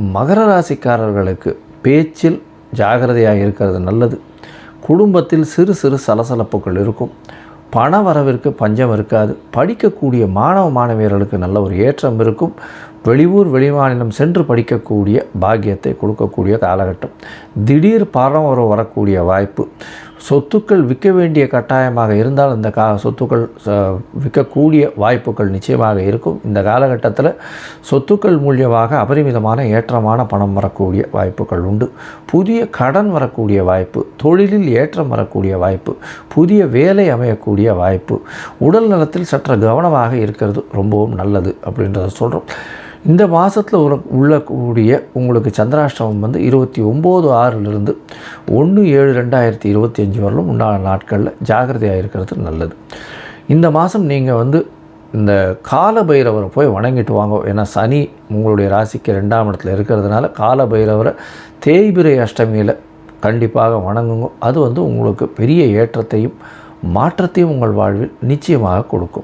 மகர ராசிக்காரர்களுக்கு பேச்சில் ஜாகிரதையாக இருக்கிறது நல்லது. குடும்பத்தில் சிறு சிறு சலசலப்புகள் இருக்கும். பண வரவிற்கு பஞ்சம் இருக்காது. படிக்கக்கூடிய மாணவ மாணவியர்களுக்கு நல்ல ஒரு ஏற்றம் இருக்கும். வெளியூர் வெளிமாநிலம் சென்று படிக்கக்கூடிய பாக்கியத்தை கொடுக்கக்கூடிய காலகட்டம். திடீர் பணம் வர வரக்கூடிய வாய்ப்பு. சொத்துக்கள் விற்க வேண்டிய கட்டாயமாக இருந்தால் இந்த கா சொத்துக்கள் ச- விற்கக்கூடிய வாய்ப்புகள் நிச்சயமாக இருக்கும். இந்த காலகட்டத்தில் சொத்துக்கள் மூலியமாக அபரிமிதமான ஏற்றமான பணம் வரக்கூடிய வாய்ப்புகள் உண்டு. புதிய கடன் வரக்கூடிய வாய்ப்பு. தொழிலில் ஏற்றம் வரக்கூடிய வாய்ப்பு. புதிய வேலை அமையக்கூடிய வாய்ப்பு. உடல் நலத்தில் சற்று கவனமாக இருக்கிறது ரொம்பவும் நல்லது அப்படின்றத சொல்கிறோம் இந்த மாதத்தில் உள்ள உள்ளக்கூடிய உங்களுக்கு சந்திராஷ்டமம் வந்து இருபத்தி ஒம்பது ஆறிலிருந்து ஒன்று ஏழு ரெண்டாயிரத்தி இருபத்தி அஞ்சு வரலும் உண்டான நாட்களில் ஜாகிரதையாக இருக்கிறது நல்லது. இந்த மாதம் நீங்கள் வந்து இந்த கால பைரவரை போய் வணங்கிட்டு வாங்க. ஏன்னா சனி உங்களுடைய ராசிக்கு ரெண்டாம் இடத்துல இருக்கிறதுனால கால பைரவரை தேய்பிரை அஷ்டமியில் கண்டிப்பாக வணங்குங்க. அது வந்து உங்களுக்கு பெரிய ஏற்றத்தையும் மாற்றத்தையும் உங்கள் வாழ்வில் நிச்சயமாக கொடுக்கும்.